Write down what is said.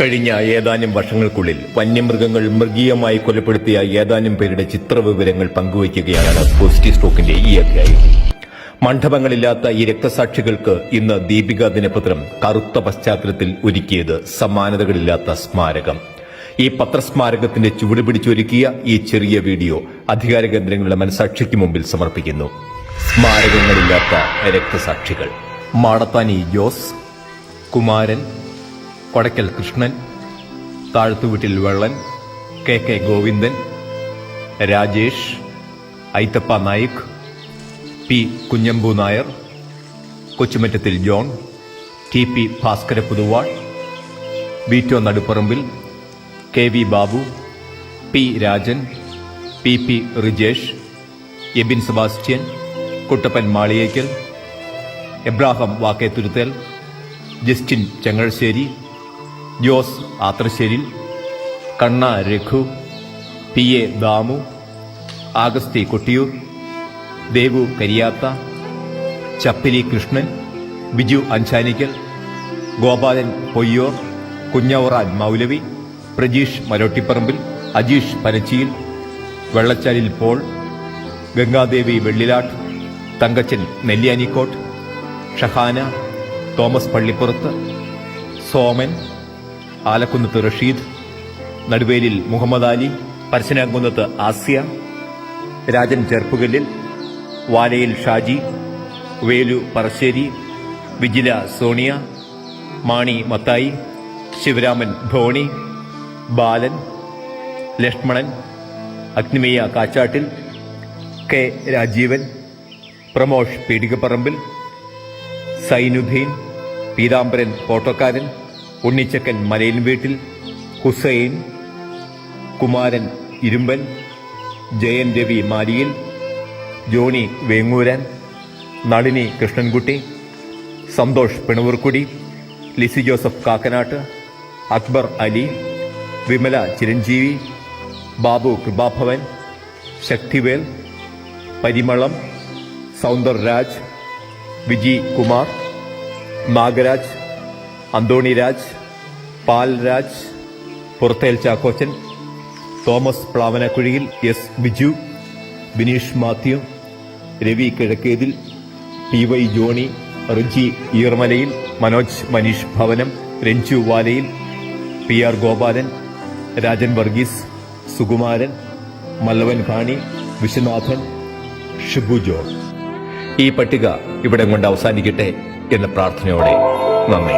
കഴിഞ്ഞ ഏതാനും വർഷങ്ങൾക്കുള്ളിൽ വന്യമൃഗങ്ങൾ മൃഗീയമായി കൊലപ്പെടുത്തിയ ഏതാനും പേരുടെ ചിത്രവിവരങ്ങൾ പങ്കുവയ്ക്കുകയാണ് പോസിറ്റീവ് സ്റ്റോക്കിന്റെ ഈ അധ്യായം. മണ്ഡപങ്ങളില്ലാത്ത ഈ രക്തസാക്ഷികൾക്ക് ഇന്ന് ദീപിക ദിനപത്രം കറുത്ത പശ്ചാത്തലത്തിൽ ഒരുക്കിയത് സമാനതകളില്ലാത്ത സ്മാരകം. ഈ പത്രസ്മാരകത്തിന്റെ ചുവട് പിടിച്ചൊരുക്കിയ ഈ ചെറിയ വീഡിയോ അധികാര കേന്ദ്രങ്ങളുടെ മനസാക്ഷിക്ക് മുമ്പിൽ സമർപ്പിക്കുന്നു. സ്മാരകങ്ങളില്ലാത്ത രക്തസാക്ഷികൾ. Madathani Jose Kumaran Kodakkal Krishnan Thazhathuveettil Vellan K K Govindan Rajesh Aithappa Naik P Kunhambu Nair Kochumattathil John T P Bhaskara Poduval Veeto Naduparambil K V Babu P Rajan P P Rijesh Ebin Sebastian Kuttappan Maliyekkal Abraham Vakkethuruthal Justin Chengazhassery Jose Athrasseril Kanna Raghu P A Damu Augusthy Kottiyoor Devu Kariyatha Chappili Krishnan Biju Anchanikkal Gopalan Poyyor Kunhavaran Moulavi Prajeesh Marottiparambil Ajeesh Panachiyil Vellachalil Paul Gangadevi Vellilatt Thankachan Nelliyanikkott Shahana Thomas Pallippurath Soman Alakkunnath Rasheed Naduvelil Muhammad Ali Parashanakunnath Asiya Rajan Cherppukallil Valayil Shaji Velu Parassery Vijila Sonia Mani Mathai Sivaraman Dhoni Balan Lakshmanan Agnimayya Kachattil K Rajeevan Pramosh Peedikaparambil Zainuddin Peethambaran ഫോട്ടോക്കാരൻ Unnichakkan Malayan വീട്ടിൽ Hussain Kumaran Irumban Jayan Ravi Maliyil Johnny Vengooran Nalini Krishnankutty Santhosh Pinavoorkudi Lissy Joseph Kakkanatt Akbar Ali Vimala Chiranjeevi Babu Kripabhavan Sakthivel Parimalam Soundar Raj Viji Kumar Nagaraj Anthony Raj Pal Raj Purathel Chackochan Thomas Plavanakuzhiyil S Biju Bineesh Mathew Ravi Kizhakkethil P Y Johny Riji Eermalayil Manoj Manish Bhavanam Ranju Valayil P R Gopalan Rajan Varghese Sukumaran Mallavan Khani Viswanathan Shibu John. ഈ പട്ടിക ഇവിടെ കൊണ്ട് അവസാനിക്കട്ടെ എന്ന പ്രാർത്ഥനയോടെ നന്ദി.